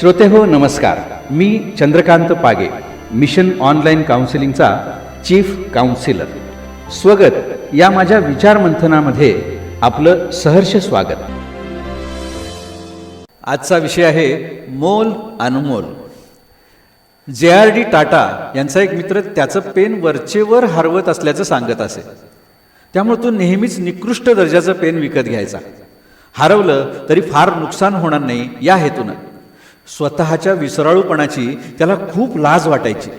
श्रोते हो नमस्कार. मी चंद्रकांत पागे मिशन ऑनलाईन काउन्सिलिंगचा चीफ काउन्सिलर. स्वगत. या माझ्या विचारमंथनामध्ये आपलं सहर्ष स्वागत. आजचा विषय आहे मोल अनमोल. जे आर डी टाटा यांचा एक मित्र त्याचं पेन वरचेवर हरवत असल्याचं सांगत असे. त्यामुळे तो नेहमीच निकृष्ट दर्जाचं पेन विकत घ्यायचा. हरवलं तरी फार नुकसान होणार नाही या हेतूनं. स्वतःच्या विसराळूपणाची त्याला खूप लाज वाटायची.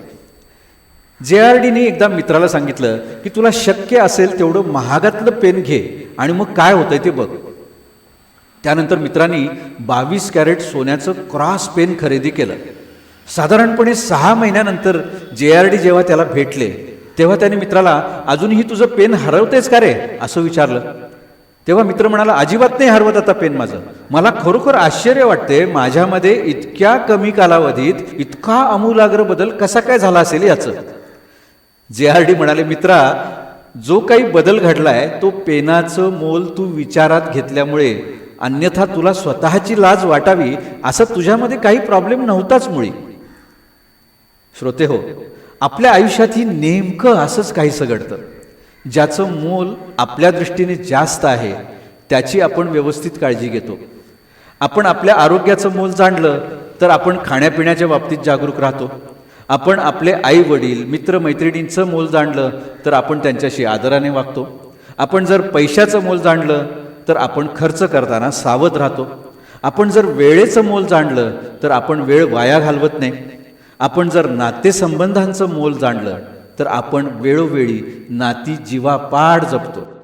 जे आर डीने एकदा मित्राला सांगितलं की तुला शक्य असेल तेवढं महागातलं पेन घे आणि मग काय होतंय ते बघ. त्यानंतर मित्रांनी बावीस कॅरेट सोन्याचं क्रॉस पेन खरेदी केलं. साधारणपणे सहा महिन्यानंतर जे आर डी जेव्हा त्याला भेटले तेव्हा त्याने मित्राला अजूनही तुझं पेन हरवतेच का रे? असं विचारलं. तेव्हा मित्र म्हणाला अजिबात नाही हरवत आता पेन माझं. मला खरोखर आश्चर्य वाटते माझ्यामध्ये इतक्या कमी कालावधीत इतका आमूलाग्र बदल कसा काय झाला असेल याचं. जे आर डी म्हणाले मित्रा जो काही बदल घडलाय तो पेनाचं मोल तू विचारात घेतल्यामुळे अन्यथा तुला स्वतःची लाज वाटावी असं तुझ्यामध्ये काही प्रॉब्लेम नव्हताच मुळी. श्रोते हो आपल्या आयुष्यातही नेमकं असंच काहीसं घडतं. ज्याचं मोल आपल्या दृष्टीने जास्त आहे त्याची आपण व्यवस्थित काळजी घेतो. आपण आपल्या आरोग्याचं मोल जाणलं तर आपण खाण्यापिण्याच्या बाबतीत जागरूक राहतो. आपण आपले आई वडील मित्रमैत्रिणींचं मोल जाणलं तर आपण त्यांच्याशी आदराने वागतो. आपण जर पैशाचं मोल जाणलं तर आपण खर्च करताना सावध राहतो. आपण जर वेळेचं मोल जाणलं तर आपण वेळ वाया घालवत नाही. आपण जर नातेसंबंधांचं मोल जाणलं तर आपण वेळोवेळी नाती जीवापाड जपतो.